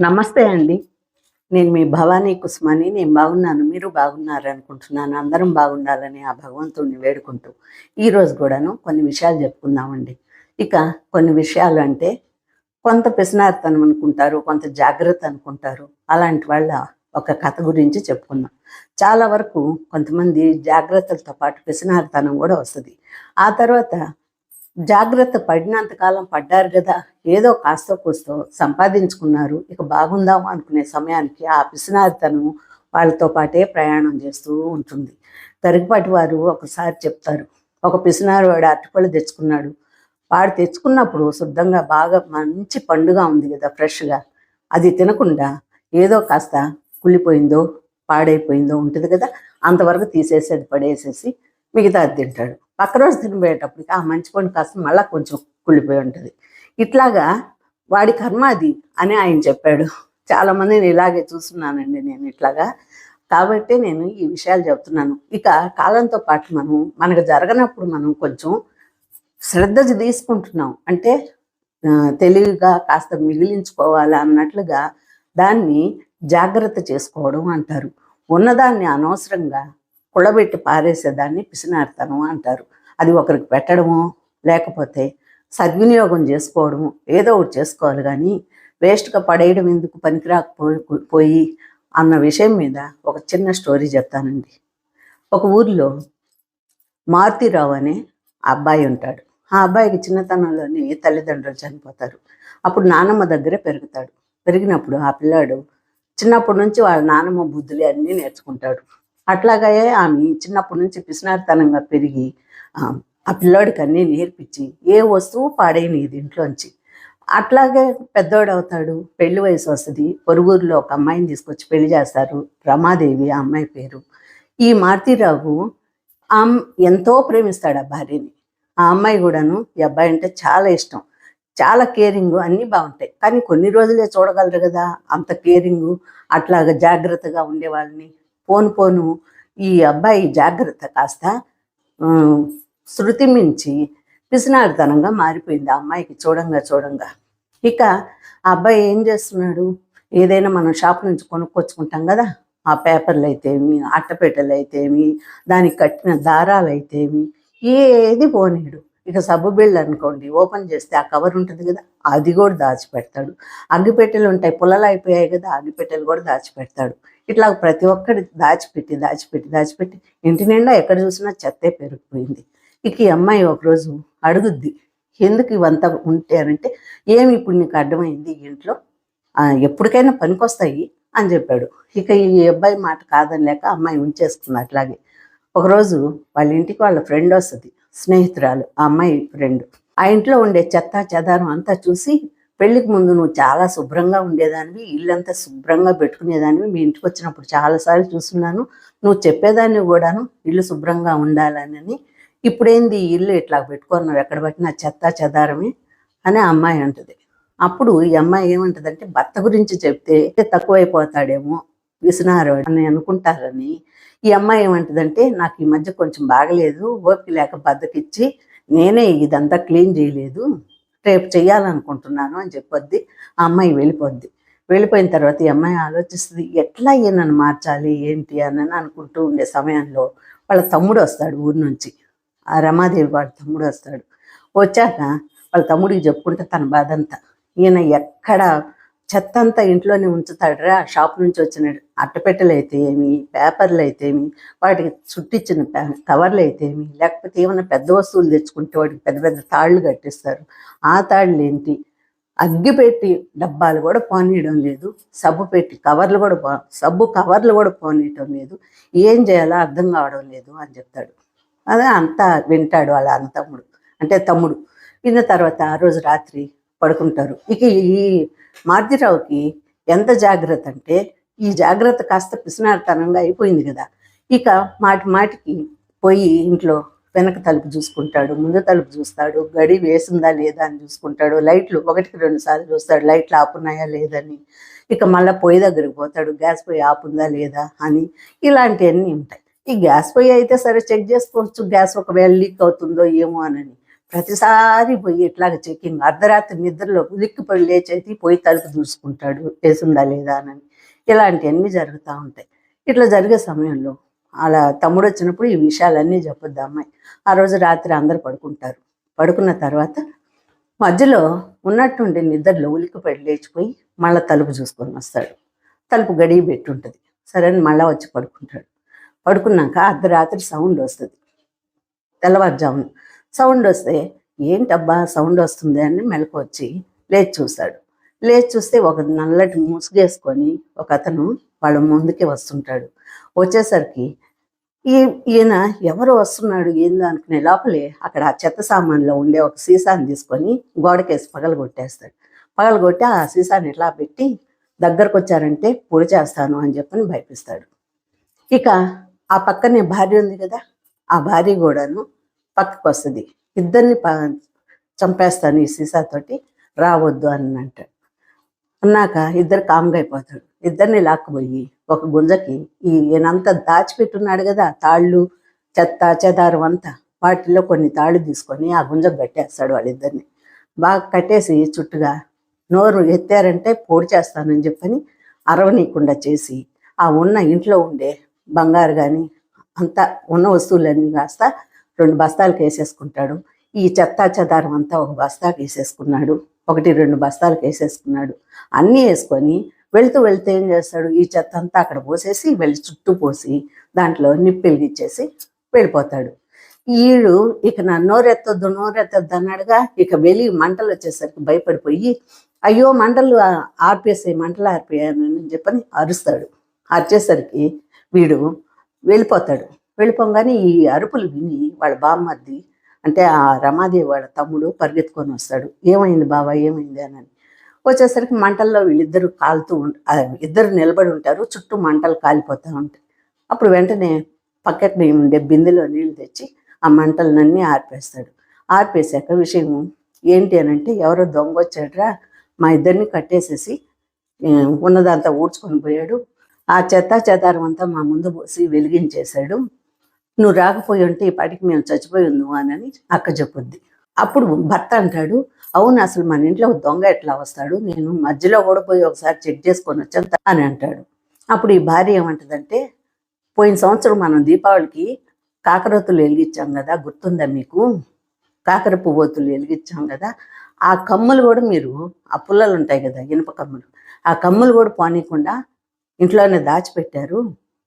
నమస్తే అండి. నేను మీ భవానీ కుస్మాని. నేను బాగున్నాను. మీరు బాగున్నారు అనుకుంటున్నాను. అందరం బాగుండాలని ఆ భగవంతుడిని వేడుకుంటూ ఈరోజు కూడాను కొన్ని విషయాలు చెప్పుకుందామండి. ఇక కొన్ని విషయాలు అంటే కొంత పిసినారితనం అనుకుంటారు కొంత జాగ్రత్త అనుకుంటారు. అలాంటి వాళ్ళ ఒక కథ గురించి చెప్పుకుందాం. చాలా వరకు కొంతమంది జాగ్రత్తలతో పాటు పిసినారితనం కూడా వస్తుంది. ఆ తర్వాత జాగ్రత్త పడినంత కాలం పడ్డారు కదా. ఏదో కాస్త కూస్తో సంపాదించుకున్నారు. ఇక బాగుందాం అనుకునే సమయానికి ఆ పిసినారితను వాళ్ళతో పాటే ప్రయాణం చేస్తూ ఉంటుంది. తరిగిపాటి వారు ఒకసారి చెప్తారు. ఒక పిసినారు వాడు అరటిపళ్ళు తెచ్చుకున్నాడు. వాడు తెచ్చుకున్నప్పుడు శుద్ధంగా బాగా మంచి పండుగ ఉంది కదా ఫ్రెష్గా. అది తినకుండా ఏదో కాస్త కుళ్ళిపోయిందో పాడైపోయిందో ఉంటుంది కదా. అంతవరకు తీసేసేది పడేసేసి మిగతాది తింటాడు. పక్క రోజు తినిపోయేటప్పటికి ఆ మంచి పండు కాస్త మళ్ళీ కొంచెం కుళ్ళిపోయి ఉంటుంది. ఇట్లాగా వాడి కర్మ అది అని ఆయన చెప్పాడు. చాలామంది నేను ఇలాగే చూస్తున్నానండి నేను ఇట్లాగా. కాబట్టి నేను ఈ విషయాలు చెప్తున్నాను. ఇక కాలంతో పాటు మనం మనకు జరగనప్పుడు మనం కొంచెం శ్రద్ధ తీసుకుంటున్నాం. అంటే తెలివిగా కాస్త మిగిలించుకోవాలి అన్నట్లుగా దాన్ని జాగ్రత్త చేసుకోవడం అంటారు. ఉన్నదాన్ని అనవసరంగా కుళ్ళబెట్టి పారేసేదాన్ని పిసినార్తనం అంటారు. అది ఒకరికి పెట్టడము లేకపోతే సద్వినియోగం చేసుకోవడము ఏదో ఒకటి చేసుకోవాలి కానీ వేస్ట్గా పడేయడం ఎందుకు పనికిరాకపోయి పోయి అన్న విషయం మీద ఒక చిన్న స్టోరీ చెప్తానండి. ఒక ఊర్లో మారుతిరావు అనే అబ్బాయి ఉంటాడు. ఆ అబ్బాయికి చిన్నతనంలోనే తల్లిదండ్రులు చనిపోతారు. అప్పుడు నానమ్మ దగ్గరే పెరుగుతాడు. పెరిగినప్పుడు ఆ పిల్లాడు చిన్నప్పటి నుంచి వాళ్ళ నానమ్మ బుద్ధులు అన్నీ నేర్చుకుంటాడు. అట్లాగే ఆమె చిన్నప్పటి నుంచి పిసినారితనంగా పెరిగి ఆ, ఆ పిల్లోడికి అన్నీ నేర్పించి ఏ వస్తువు పాడైనది ఇంట్లోంచి అట్లాగే పెద్దోడు అవుతాడు పెళ్ళి వయసు వస్తుంది పొరుగురులో ఒక అమ్మాయిని తీసుకొచ్చి పెళ్ళి చేస్తారు రమాదేవి ఆ అమ్మాయి పేరు. ఈ మారుతీరావు ఆమ్ ఎంతో ప్రేమిస్తాడు ఆ భార్యని. ఆ అమ్మాయి కూడాను ఈ అబ్బాయి అంటే చాలా ఇష్టం. చాలా కేరింగ్ అన్నీ బాగుంటాయి. కానీ కొన్ని రోజులే చూడగలరు కదా అంత కేరింగ్ అట్లాగా జాగ్రత్తగా ఉండేవాళ్ళని పోను పోను ఈ అబ్బాయి జాగ్రత్త కాస్త శృతి మించి పిసినారితనంగా మారిపోయింది ఆ అమ్మాయికి చూడంగా చూడంగా. ఇక ఆ అబ్బాయి ఏం చేస్తున్నాడు? ఏదైనా మనం షాప్ నుంచి కొనుక్కొచ్చుకుంటాం కదా ఆ పేపర్లు అయితేమి అట్టపెట్టెలు అయితేమి దానికి కట్టిన దారాలు అయితేమి ఏది పోనీడు. ఇక సబ్బు బిళ్ళ అనుకోండి ఓపెన్ చేస్తే ఆ కవర్ ఉంటుంది కదా అది కూడా దాచిపెడతాడు. అగ్గిపెట్టెలు ఉంటాయి పుల్లలు అయిపోయాయి కదా అగ్గిపెట్టెలు కూడా దాచిపెడతాడు. ఇట్లా ప్రతి ఒక్కటి దాచిపెట్టి దాచిపెట్టి దాచిపెట్టి ఇంటి నిండా ఎక్కడ చూసినా చెత్తే పెరిగిపోయింది. ఇక ఈ అమ్మాయి ఒకరోజు అడుగుద్ది ఎందుకు ఇవంతా ఉంటారంటే ఏమి ఇప్పుడు నీకు అర్థమైంది? ఇంట్లో ఎప్పటికైనా పనికొస్తాయి అని చెప్పాడు. ఇక ఈ అబ్బాయి మాట కాదని లేక అమ్మాయి ఉంచేసుకుంది అట్లాగే. ఒకరోజు వాళ్ళ ఇంటికి వాళ్ళ ఫ్రెండ్ వస్తుంది స్నేహితురాలు ఆ అమ్మాయి ఫ్రెండ్. ఆ ఇంట్లో ఉండే చెత్త చెదారం అంతా చూసి పెళ్ళికి ముందు నువ్వు చాలా శుభ్రంగా ఉండేదానివి ఇల్లంతా శుభ్రంగా పెట్టుకునేదానివి. మీ ఇంటికి వచ్చినప్పుడు చాలాసార్లు చూస్తున్నాను. నువ్వు చెప్పేదాన్ని కూడాను ఇల్లు శుభ్రంగా ఉండాలని ఇప్పుడేంది ఈ ఇల్లు ఇట్లా పెట్టుకున్నావు ఎక్కడ పట్టినా చెత్త చెదారమే అని అమ్మాయి అంటది. అప్పుడు ఈ అమ్మాయి ఏమంటదంటే భర్త గురించి చెప్తే తక్కువైపోతాడేమో విసునారు అని అనుకుంటారని. ఈ అమ్మాయి ఏమంటదంటే నాకు ఈ మధ్య కొంచెం బాగలేదు ఓపిక లేక బద్దకిచ్చి నేనే ఇదంతా క్లీన్ చేయలేదు. రేపు చేయాలనుకుంటున్నాను అని చెప్పొద్ది ఆ అమ్మాయి వెళ్ళిపోద్ది. వెళ్ళిపోయిన తర్వాత ఈ అమ్మాయి ఆలోచిస్తుంది ఎట్లా ఈయనను మార్చాలి ఏంటి అని అనుకుంటూ ఉండే సమయంలో వాళ్ళ తమ్ముడు వస్తాడు ఊరి నుంచి. ఆ రమాదేవి వాళ్ళ తమ్ముడు వస్తాడు. వచ్చాక వాళ్ళ తమ్ముడికి చెప్పుకుంటే తన బాధ అంతా. ఈయన ఎక్కడ చెత్త అంతా ఇంట్లోనే ఉంచుతాడురా. షాప్ నుంచి వచ్చిన అట్టపెట్టెలు అయితే ఏమి పేపర్లు అయితే ఏమి వాటికి చుట్టించిన పే- కవర్లు అయితే ఏమి లేకపోతే ఏమైనా పెద్ద వస్తువులు తెచ్చుకుంటే వాటికి పెద్ద పెద్ద తాళ్ళు కట్టిస్తారు. ఆ తాళ్ళు ఏంటి అగ్గి పెట్టి డబ్బాలు కూడా పోనీయడం లేదు. సబ్బు పెట్టి కవర్లు కూడా పో సబ్బు కవర్లు కూడా పోనీయడం లేదు. ఏం చేయాలో అర్థం కావడం లేదు అని చెప్తాడు. అదే అంతా వింటాడు వాళ్ళ అన్న తమ్ముడు. అంటే తమ్ముడు. విన్న తర్వాత ఆ రోజు రాత్రి పడుకుంటారు. ఇక ఈ మారుతిరావుకి ఎంత జాగ్రత్త అంటే ఈ జాగ్రత్త కాస్త పిసినారితనంగా అయిపోయింది కదా. ఇక మాటి మాటికి పోయి ఇంట్లో వెనక తలుపు చూసుకుంటాడు ముందు తలుపు చూస్తాడు గడి వేసిందా లేదా అని చూసుకుంటాడు లైట్లు ఒకటికి రెండు సార్లు చూస్తాడు లైట్లు ఆపున్నాయా లేదని. ఇక మళ్ళీ పొయ్యి దగ్గరికి పోతాడు గ్యాస్ పొయ్యి ఆపుందా లేదా అని. ఇలాంటివన్నీ ఉంటాయి. ఈ గ్యాస్ పొయ్యి అయితే సరే చెక్ చేసుకోవచ్చు గ్యాస్ ఒకవేళ లీక్ అవుతుందో ఏమో అని ప్రతిసారి పోయి ఇట్లాగ చెక్కింగ్. అర్ధరాత్రి నిద్రలో ఉలిక్కిపడి లేచేసి పోయి తలుపు చూసుకుంటాడు వేసుందా లేదా అని ఇలాంటివన్నీ జరుగుతూ ఉంటాయి. ఇట్లా జరిగే సమయంలో అలా తమ్ముడు వచ్చినప్పుడు ఈ విషయాలన్నీ చెప్పొద్దు అమ్మాయి? ఆ రోజు రాత్రి అందరు పడుకుంటారు. పడుకున్న తర్వాత మధ్యలో ఉన్నట్టుండి నిద్రలో ఉలిక్కిపడి లేచిపోయి మళ్ళీ తలుపు చూసుకొని వస్తాడు. తలుపు గడియ పెట్టి ఉంటుంది సరే అని మళ్ళీ వచ్చి పడుకుంటాడు. పడుకున్నాక అర్ధరాత్రి సౌండ్ వస్తుంది. తెల్లవారుజామున సౌండ్ వస్తే ఏంటబ్బా సౌండ్ వస్తుంది అని మెలకు వచ్చి లేచి చూస్తాడు. లేచి చూస్తే ఒక నల్లటి ముసుగేసుకొని ఒక అతను వాళ్ళ ముందుకే వస్తుంటాడు. వచ్చేసరికి ఈ ఈయన ఎవరు వస్తున్నాడు? ఏందో అనుకునే లోపలే అక్కడ ఆ చెత్త సామాన్లో ఉండే ఒక సీసాని తీసుకొని గోడకేసి పగలు కొట్టేస్తాడు. పగలు కొట్టి ఆ సీసాని ఇట్లా పెట్టి దగ్గరకు వచ్చారంటే పొడి చేస్తాను అని చెప్పని భయపిస్తాడు. ఇక ఆ పక్కనే భార్య ఉంది కదా ఆ భార్య కూడాను పక్కకు వస్తుంది. ఇద్దరిని ప చంపేస్తాను ఈ సీసాతోటి రావద్దు అని అంటాడు అన్నాక ఇద్దరు కామ్గా అయిపోతాడు ఇద్దరిని లాక్కుపోయి ఒక గుంజకి ఈ ఈయనంతా దాచిపెట్టున్నాడు కదా తాళ్ళు చెత్త చెదారం అంతా వాటిల్లో కొన్ని తాళ్ళు తీసుకొని ఆ గుంజకు కట్టేస్తాడు వాళ్ళిద్దరిని. బాగా కట్టేసి చుట్టుగా నోరు ఎత్తారంటే పోడి చేస్తానని చెప్పని అరవనీయకుండా చేసి ఆ ఉన్న ఇంట్లో ఉండే బంగారు కానీ అంతా ఉన్న వస్తువులన్నీ కాస్త రెండు బస్తాలకు వేసేసుకుంటాడు ఈ చెత్త చెదారం అంతా ఒక బస్తాకి వేసేసుకున్నాడు ఒకటి రెండు బస్తాలకు వేసేసుకున్నాడు అన్నీ వేసుకొని వెళ్తూ వెళ్తూ ఏం చేస్తాడు? ఈ చెత్త అంతా అక్కడ పోసేసి వెళ్ళి చుట్టూ పోసి దాంట్లో నిప్పిలు వెలిగించేసి వెళ్ళిపోతాడు. ఈడు ఇక నా నోరెత్తొద్దు నోరెత్తొద్దు అన్నాడుగా ఇక వెలి మంటలు వచ్చేసరికి భయపడిపోయి అయ్యో మంటలు ఆ- ఆర్పేసాయి మంటలు ఆర్పేయాలని చెప్పని అరుస్తాడు. అరిచేసరికి వీడు వెళ్ళిపోతాడు. వెళ్ళిపోగానే ఈ అరుపులు విని వాళ్ళ బామ్మద్ది అంటే ఆ రమాదేవి వాళ్ళ తమ్ముడు పరిగెత్తుకొని వస్తాడు. ఏమైంది బాబా ఏమైంది అని వచ్చేసరికి మంటల్లో వీళ్ళిద్దరు కాలుతూ ఇద్దరు నిలబడి ఉంటారు చుట్టూ మంటలు కాలిపోతూ ఉంటాయి. అప్పుడు వెంటనే పక్కకి ఉండే బిందెలో నీళ్ళు తెచ్చి ఆ మంటలన్నీ ఆర్పేస్తాడు. ఆర్పేశాక విషయం ఏంటి అని అంటే ఎవరో దొంగ వచ్చాడ్రా మా ఇద్దరిని కట్టేసేసి ఉన్నదంతా ఊడ్చుకొని పోయాడు. ఆ చెత్త చెదారం అంతా మా ముందు పోసి వెలిగించేశాడు. నువ్వు రాకపోయి ఉంటే ఈ పాటికి మేము చచ్చిపోయి ఉందాము అని అక్క చెప్పుద్ది. అప్పుడు భర్త అంటాడు అవును అసలు మన ఇంట్లో దొంగ ఎట్లా వస్తాడు? నేను మధ్యలో కూడా పోయి ఒకసారి చెక్ చేసుకొని వచ్చాను అని అంటాడు. అప్పుడు ఈ భార్య ఏమంటదంటే పోయిన సంవత్సరం మనం దీపావళికి కాకరొత్తులు వెలిగించాం కదా గుర్తుందా మీకు? కాకర పువ్వొత్తులు వెలిగించాం కదా ఆ కమ్ములు కూడా మీరు ఆ పుల్లలు ఉంటాయి కదా ఇనుప కమ్ములు ఆ కమ్ములు కూడా పోనీయకుండా ఇంట్లోనే దాచిపెట్టారు.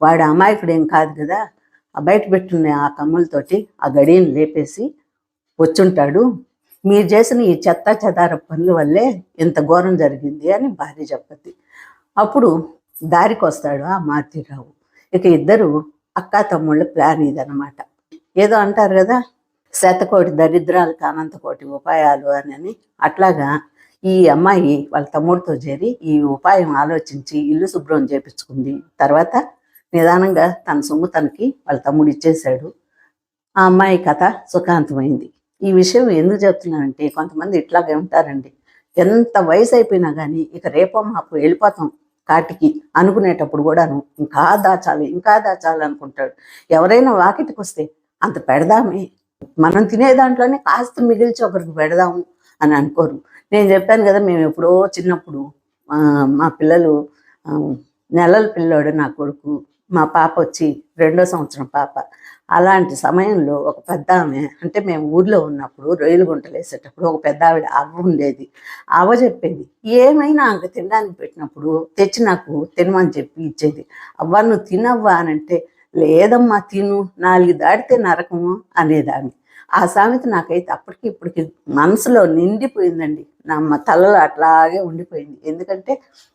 వాడు అమాయకుడు ఏం కాదు కదా బయట పెట్టున్న ఆ కమ్ములతోటి ఆ గడియను లేపేసి వచ్చుంటాడు. మీరు చేసిన ఈ చెత్త చెదార పనుల వల్లే ఇంత ఘోరం జరిగింది అని భార్య చెప్పద్ది. అప్పుడు దారికి వస్తాడు ఆ మారుతిరావు. ఇక ఇద్దరు అక్కా తమ్ముళ్ళ ప్లాన్ ఇదనమాట ఏదో అంటారు కదా శతకోటి దరిద్రాలకు కానంతకోటి ఉపాయాలు అని అని. అట్లాగా ఈ అమ్మాయి వాళ్ళ తమ్ముడితో చేరి ఈ ఉపాయం ఆలోచించి ఇల్లు శుభ్రం చేపించుకుంది. తర్వాత నిదానంగా తన సొమ్ము తనకి వాళ్ళ తమ్ముడు ఇచ్చేశాడు. ఆ అమ్మాయి కథ సుఖాంతమైంది. ఈ విషయం ఎందుకు చెప్తున్నానంటే కొంతమంది ఇట్లాగే ఉంటారండి. ఎంత వయసు అయిపోయినా కానీ ఇక రేపో మాపు వెళ్ళిపోతాం కాటికి అనుకునేటప్పుడు కూడాను. ఇంకా దాచాలి ఇంకా దాచాలి అనుకుంటాడు. ఎవరైనా వాకిటికి వస్తే అంత పెడదామే. మనం తినే దాంట్లోనే కాస్త మిగిల్చి ఒకరికి పెడదాము అని అనుకోరు. నేను చెప్పాను కదా మేము ఎప్పుడో చిన్నప్పుడు మా పిల్లలు నెలల పిల్లోడు నా కొడుకు. మా పాప వచ్చి రెండో సంవత్సరం పాప. అలాంటి సమయంలో ఒక పెద్ద ఆమె అంటే మేము ఊర్లో ఉన్నప్పుడు రొయ్యలు గుంటలు వేసేటప్పుడు ఒక పెద్ద ఆవిడ అవ్వ ఉండేది. అవ్వ చెప్పేది ఏమైనా ఆమె తినడానికి పెట్టినప్పుడు తెచ్చి నాకు తినమని చెప్పి ఇచ్చేది. అవ్వ నువ్వు తినవ్వా? అని అంటే లేదమ్మా తిను. నాలుగు దాటితే నరకము అనేదాన్ని ఆ సామెత నాకైతే అప్పటికి ఇప్పటికి మనసులో నిండిపోయిందండి. నా తలలో అట్లాగే ఉండిపోయింది. ఎందుకంటే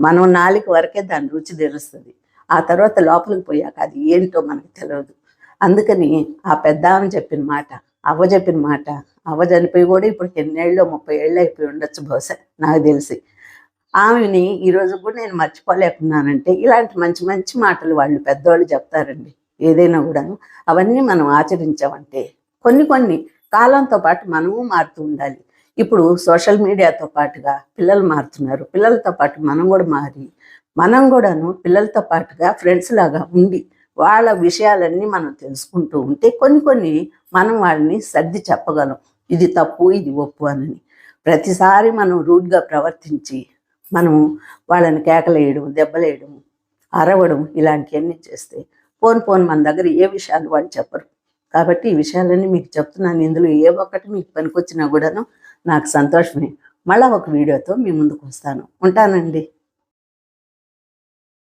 మనం నాలుగు వరకే దాని రుచి తెలుస్తుంది. ఆ తర్వాత లోపలికి పోయాక అది ఏంటో మనకు తెలియదు అందుకని ఆ పెద్ద ఆమె చెప్పిన మాట అవ్వ చెప్పిన మాట అవ్వ చనిపోయి కూడా ఇప్పుడు ఎన్నేళ్ళు ముప్పై ఏళ్ళు అయిపోయి ఉండొచ్చు బహుశా నాకు తెలిసి. ఆమెని ఈరోజు కూడా నేను మర్చిపోలేకున్నానంటే ఇలాంటి మంచి మంచి మాటలు వాళ్ళు పెద్దవాళ్ళు చెప్తారండి ఏదైనా కూడాను. అవన్నీ మనం ఆచరించామంటే కొన్ని కొన్ని కాలంతో పాటు మనము మారుతూ ఉండాలి. ఇప్పుడు సోషల్ మీడియాతో పాటుగా పిల్లలు మారుతున్నారు పిల్లలతో పాటు మనం కూడా మారి మనం కూడాను పిల్లలతో పాటుగా ఫ్రెండ్స్ లాగా ఉండి వాళ్ళ విషయాలన్నీ మనం తెలుసుకుంటూ ఉంటే కొన్ని కొన్ని మనం వాళ్ళని సర్ది చెప్పగలం. ఇది తప్పు ఇది ఒప్పు అని ప్రతిసారి మనం రూడ్గా ప్రవర్తించి మనం వాళ్ళని కేకలేయడం దెబ్బలేయడం అరవడం ఇలాంటివన్నీ చేస్తే పోను పోను మన దగ్గర ఏ విషయాలు వాళ్ళు చెప్పరు. కాబట్టి ఈ విషయాలన్నీ మీకు చెప్తున్నాను. ఇందులో ఏ ఒక్కటి మీకు పనికొచ్చినా కూడాను నాకు సంతోషమే. మళ్ళీ ఒక వీడియోతో మీ ముందుకు వస్తాను. ఉంటానండి.